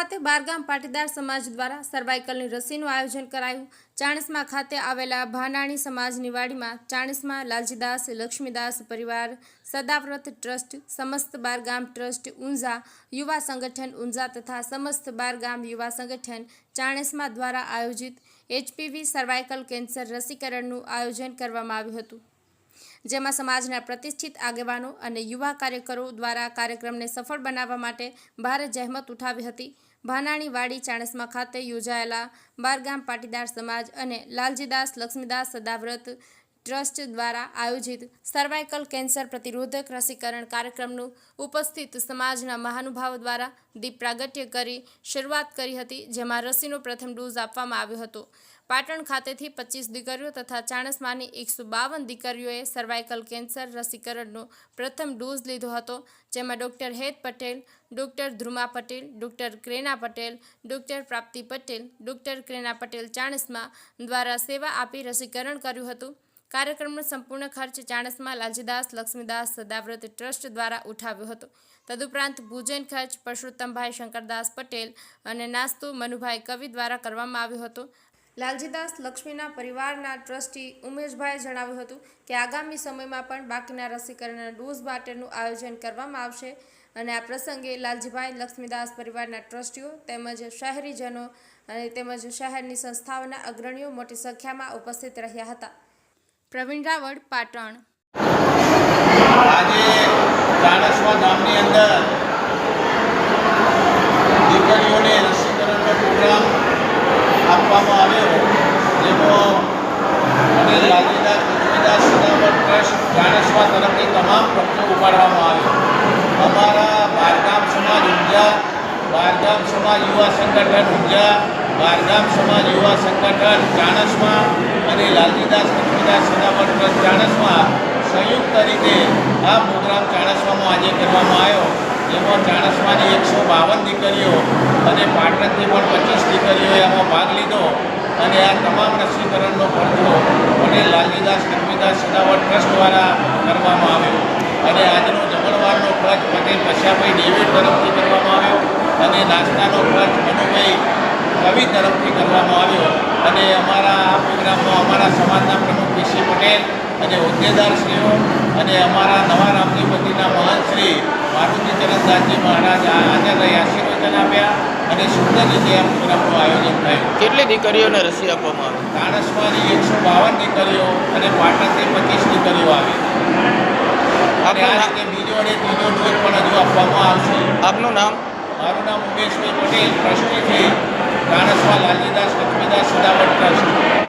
ખાતે બારગામ પાટીદાર સમાજ દ્વારા સર્વાઇકલની રસીનું આયોજન કરાયું. ચાણસ્મા ખાતે આવેલા ભાનાણી સમાજની વાડીમાં ચાણસ્મા લાલજીદાસ, લક્ષ્મીદાસ પરિવાર, સદાવ્રત ટ્રસ્ટ, સમસ્ત બારગામ ટ્રસ્ટ, ઊંઝા યુવા સંગઠન, ઊંઝા તથા સમસ્ત બારગામ યુવા સંગઠન ચાણસ્મા દ્વારા આયોજિત એચપીવી સર્વાઇકલ કેન્સર રસીકરણનું આયોજન કરવામાં આવ્યું હતું. જેમાં સમાજના પ્રતિષ્ઠિત આગેવાનો અને યુવા કાર્યકરો દ્વારા કાર્યક્રમને સફળ બનાવવા માટે ભારે જહેમત ઉઠાવી હતી. ભાનાણી વાડી ચાણસ્મા ખાતે યોજાયેલા બારગામ પાટીદાર સમાજ અને લાલજીદાસ, લક્ષ્મીદાસ સદાવ્રત ટ્રસ્ટ દ્વારા આયોજિત સર્વાઇકલ કેન્સર પ્રતિરોધક રસીકરણ કાર્યક્રમનું ઉપસ્થિત સમાજના મહાનુભાવો દ્વારા દીપ પ્રાગટ્ય કરી શરૂઆત કરી હતી, જેમાં રસીનો પ્રથમ ડોઝ આપવામાં આવ્યો હતો. પાટણ ખાતેથી પચીસ દીકરીઓ તથા ચાણસમાની એકસો બાવન દીકરીઓએ સર્વાઇકલ કેન્સર રસીકરણનો પ્રથમ ડોઝ લીધો હતો, જેમાં doctor Het Patel, doctor Dhruma Patel, doctor Krena Patel, doctor Prapti Patel, doctor Krena Patel Chanasma દ્વારા સેવા આપી રસીકરણ કર્યું હતું. કાર્યક્રમનો સંપૂર્ણ ખર્ચ ચાણસમાં લાલજીદાસ, લક્ષ્મીદાસ, સદાવ્રત ટ્રસ્ટ દ્વારા ઉઠાવ્યો હતો. તદુપરાંત ભોજન ખર્ચ પરસોત્તમભાઈ શંકરદાસ પટેલ અને નાસ્તો મનુભાઈ કવિ દ્વારા કરવામાં આવ્યો હતો. લાલજીદાસ લક્ષ્મીના પરિવારના ટ્રસ્ટી ઉમેશભાઈએ જણાવ્યું હતું કે આગામી સમયમાં પણ બાકીના રસીકરણના ડોઝ માટેનું આયોજન કરવામાં આવશે અને આ પ્રસંગે લાલજીભાઈ, લક્ષ્મીદાસ પરિવારના ટ્રસ્ટીઓ તેમજ શહેરીજનો અને તેમજ શહેરની સંસ્થાઓના અગ્રણીઓ મોટી સંખ્યામાં ઉપસ્થિત રહ્યા હતા. પ્રવીણ રાવળ, પાટણ. આજે રાણસવા ગામની અંદર દીકરીઓને રસીકરણનો પ્રોગ્રામ આપવામાં આવ્યો જેનો અને લાલીદાસ લક્ષ્મીદાસ સદાવર ટ્રસ્ટ રાણસવા તરફથી તમામ ખર્ચો ઉપાડવામાં આવ્યો અમારા બારગામ સમાજ ઊંઝા, બારગામ સમાજ યુવા સંગઠન ઊંઝા, બારગામ સમાજ યુવા સંગઠન ચાણસ્મા અને લાલજીદાસ લક્ષ્મીદાસ સદાવર ટ્રસ્ટ ચાણસમાં સંયુક્ત રીતે આ પ્રોગ્રામ ચાણસ્મામાં આજે કરવામાં આવ્યો. જેમાં ચાણસમાની એકસો બાવન દીકરીઓ અને પાટણથી પણ પચીસ દીકરીઓએ આમાં ભાગ લીધો. અને આ તમામ રસીકરણનો ખર્ચો અને લાલજીદાસ લક્ષ્મીદાસ સદાવર ટ્રસ્ટ દ્વારા કરવામાં આવ્યો. અને આજનો જમણવારનો ખર્ચ પટેલ કશ્યાભાઈ ડેવિડ તરફથી કરવામાં આવ્યો. અને નાસ્તાનો ખર્ચ મનુભાઈ કવિ તરફથી કરવામાં આવ્યો. અને અમારા આ પ્રોગ્રામમાં અમારા સમાજના પ્રમુખ પીસી પટેલ અને હોદ્દેદારશ્રીઓ અને અમારા નવા રામજીપતિના મહાન શ્રી મારુતિ ચરણદાસજી મહારાજ હાજર રહી આશીર્વચન આપ્યા અને સુંદર રીતે આ પ્રોગ્રામનું આયોજન થયું. કેટલી દીકરીઓને રસી આપવામાં આવી? તાણસમાંની એકસો બાવન દીકરીઓ અને પાટણથી પચીસ દીકરીઓ આવી. અને આ રીતે બીજો અને ત્રીજો ડોઝ પણ હજુ આપવામાં આવશે. આપનું નામ? મારું નામ ઉમેશભાઈ પટેલ ટ્રસ્ટી છે તાણસમાં લાલજીદાસ લક્ષ્મીદાસ સુદાવટ ટ્રસ્ટ